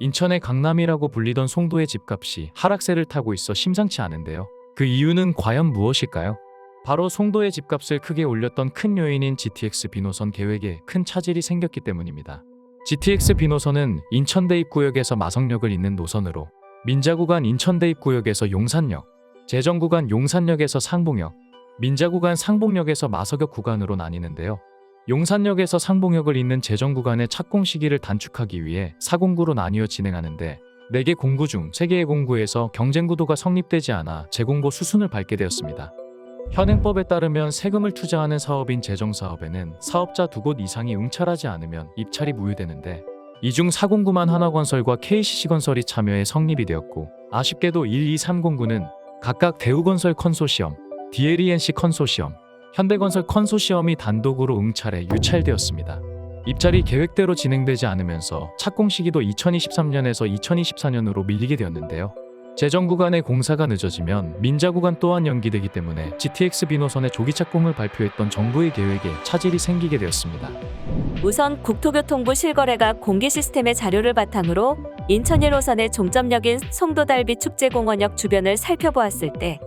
인천의 강남이라고 불리던 송도의 집값이 하락세를 타고 있어 심상치 않은데요. 그 이유는 과연 무엇일까요? 바로 송도의 집값을 크게 올렸던 큰 요인인 GTX 비노선 계획에 큰 차질이 생겼기 때문입니다. GTX 비노선은 인천 대입구역에서 마성역을 잇는 노선으로 민자 구간 인천 대입구역에서 용산역, 제정 구간 용산역에서 상봉역, 민자 구간 상봉역에서 마석역 구간으로 나뉘는데요. 용산역에서 상봉역을 잇는 재정 구간의 착공 시기를 단축하기 위해 사공구로 나뉘어 진행하는데 4개 공구 중 3개의 공구에서 경쟁 구도가 성립되지 않아 재공고 수순을 밟게 되었습니다. 현행법에 따르면 세금을 투자하는 사업인 재정 사업에는 사업자 두 곳 이상이 응찰하지 않으면 입찰이 무효되는데 이중 사공구만 하나건설과 KCC건설이 참여해 성립이 되었고 아쉽게도 1, 2, 3공구는 각각 대우건설 컨소시엄, DLENC 컨소시엄, 현대건설 컨소시엄이 단독으로 응찰해 유찰되었습니다. 입찰이 계획대로 진행되지 않으면서 착공 시기도 2023년에서 2024년으로 밀리게 되었는데요. 재정 구간의 공사가 늦어지면 민자 구간 또한 연기되기 때문에 GTX 비노선의 조기 착공을 발표했던 정부의 계획에 차질이 생기게 되었습니다. 우선 국토교통부 실거래가 공개 시스템의 자료를 바탕으로 인천 1호선의 종점역인 송도달비 축제공원역 주변을 살펴보았을 때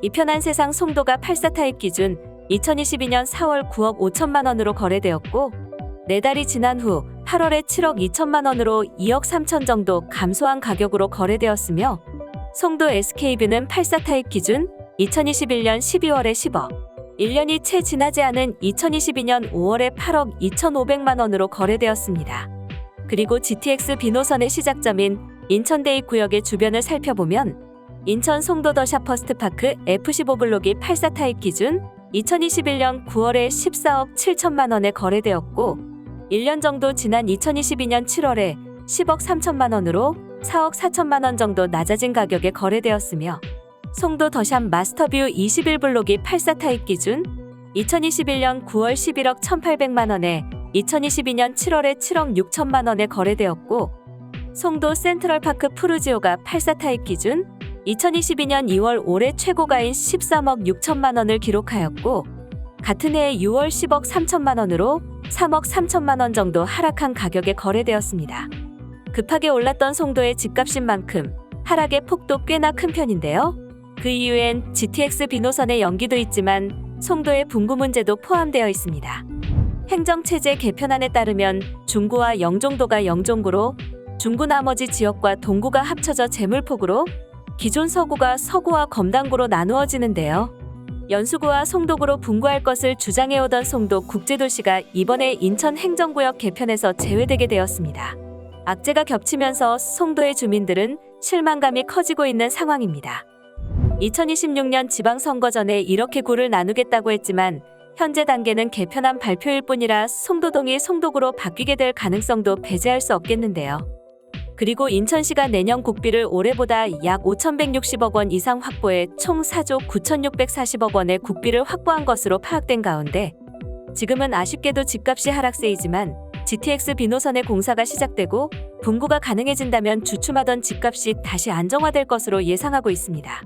이편한 세상 송도가 84 타입 기준 2022년 4월 9억 5천만 원으로 거래되었고 네 달이 지난 후 8월에 7억 2천만 원으로 2억 3천 정도 감소한 가격으로 거래되었으며 송도 SK뷰는 84 타입 기준 2021년 12월에 10억 1년이 채 지나지 않은 2022년 5월에 8억 2,500만 원으로 거래되었습니다. 그리고 GTX 비노선의 시작점인 인천대입 구역의 주변을 살펴보면 인천 송도 더샵 퍼스트파크 F15 블록이 84 타입 기준 2021년 9월에 14억 7천만 원에 거래되었고 1년 정도 지난 2022년 7월에 10억 3천만 원으로 4억 4천만 원 정도 낮아진 가격에 거래되었으며 송도 더샵 마스터뷰 21 블록이 84 타입 기준 2021년 9월 11억 1,800만 원에 2022년 7월에 7억 6천만 원에 거래되었고 송도 센트럴파크 푸르지오가 84 타입 기준 2022년 2월 올해 최고가인 13억 6천만 원을 기록하였고 같은 해 6월 10억 3천만 원으로 3억 3천만 원 정도 하락한 가격에 거래되었습니다. 급하게 올랐던 송도의 집값인 만큼 하락의 폭도 꽤나 큰 편인데요. 그 이유엔 GTX 비노선의 연기도 있지만 송도의 분구 문제도 포함되어 있습니다. 행정체제 개편안에 따르면 중구와 영종도가 영종구로 중구 나머지 지역과 동구가 합쳐져 제물폭으로 기존 서구가 서구와 검단구로 나누어지는데요. 연수구와 송도구로 분구할 것을 주장해오던 송도 국제도시가 이번에 인천 행정구역 개편에서 제외되게 되었습니다. 악재가 겹치면서 송도의 주민들은 실망감이 커지고 있는 상황입니다. 2026년 지방선거 전에 이렇게 구를 나누겠다고 했지만 현재 단계는 개편안 발표일 뿐이라 송도동이 송도구로 바뀌게 될 가능성도 배제할 수 없겠는데요. 그리고 인천시가 내년 국비를 올해보다 약 5,160억 원 이상 확보해 총 4조 9,640억 원의 국비를 확보한 것으로 파악된 가운데 지금은 아쉽게도 집값이 하락세이지만 GTX 비노선의 공사가 시작되고 분구가 가능해진다면 주춤하던 집값이 다시 안정화될 것으로 예상하고 있습니다.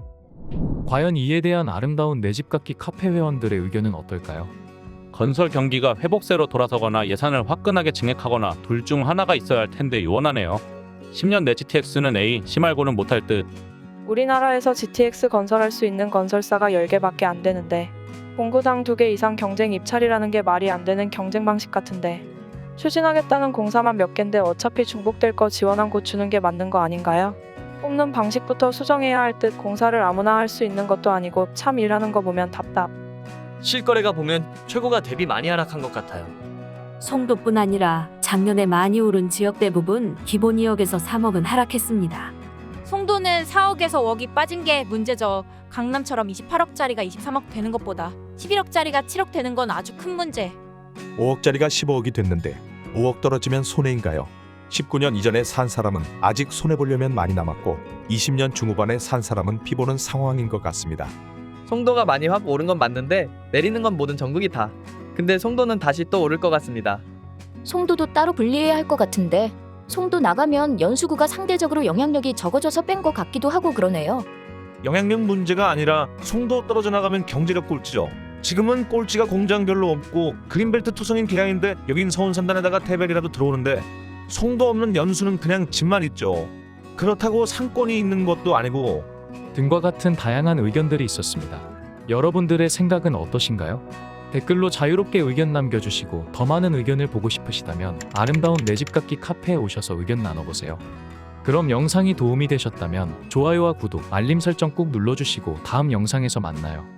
과연 이에 대한 아름다운 내 집 갖기 카페 회원들의 의견은 어떨까요? 건설 경기가 회복세로 돌아서거나 예산을 화끈하게 증액하거나 둘 중 하나가 있어야 할 텐데 요원하네요. 10년 내 GTX는 A, C 말고는 못할 듯. 우리나라에서 GTX 건설할 수 있는 건설사가 10개밖에 안 되는데 공구당 2개 이상 경쟁 입찰이라는 게 말이 안 되는 경쟁 방식 같은데 추진하겠다는 공사만 몇 갠데 어차피 중복될 거 지원한 곳 주는 게 맞는 거 아닌가요? 뽑는 방식부터 수정해야 할 듯 공사를 아무나 할 수 있는 것도 아니고 참 일하는 거 보면 답답. 실거래가 보면 최고가 대비 많이 하락한 것 같아요. 송도뿐 아니라 작년에 많이 오른 지역 대부분 기본 2억에서 3억은 하락했습니다. 송도는 4억에서 5억이 빠진 게 문제죠. 강남처럼 28억짜리가 23억 되는 것보다 11억짜리가 7억 되는 건 아주 큰 문제. 5억짜리가 15억이 됐는데 5억 떨어지면 손해인가요? 19년 이전에 산 사람은 아직 손해 보려면 많이 남았고 20년 중후반에 산 사람은 피보는 상황인 것 같습니다. 송도가 많이 확 오른 건 맞는데 내리는 건 모든 전국이 다. 근데 송도는 다시 또 오를 것 같습니다. 송도도 따로 분리해야 할 것 같은데 송도 나가면 연수구가 상대적으로 영향력이 적어져서 뺀 것 같기도 하고 그러네요. 영향력 문제가 아니라 송도 떨어져 나가면 경제력 꼴찌죠. 지금은 꼴찌가 공장 별로 없고 그린벨트 투성인 계양인데 여긴 서운 산단에다가 태백이라도 들어오는데 송도 없는 연수는 그냥 집만 있죠. 그렇다고 상권이 있는 것도 아니고 등과 같은 다양한 의견들이 있었습니다. 여러분들의 생각은 어떠신가요? 댓글로 자유롭게 의견 남겨주시고 더 많은 의견을 보고 싶으시다면 아름다운 내 집 갖기 카페에 오셔서 의견 나눠보세요. 그럼 영상이 도움이 되셨다면 좋아요와 구독, 알림 설정 꾹 눌러주시고 다음 영상에서 만나요.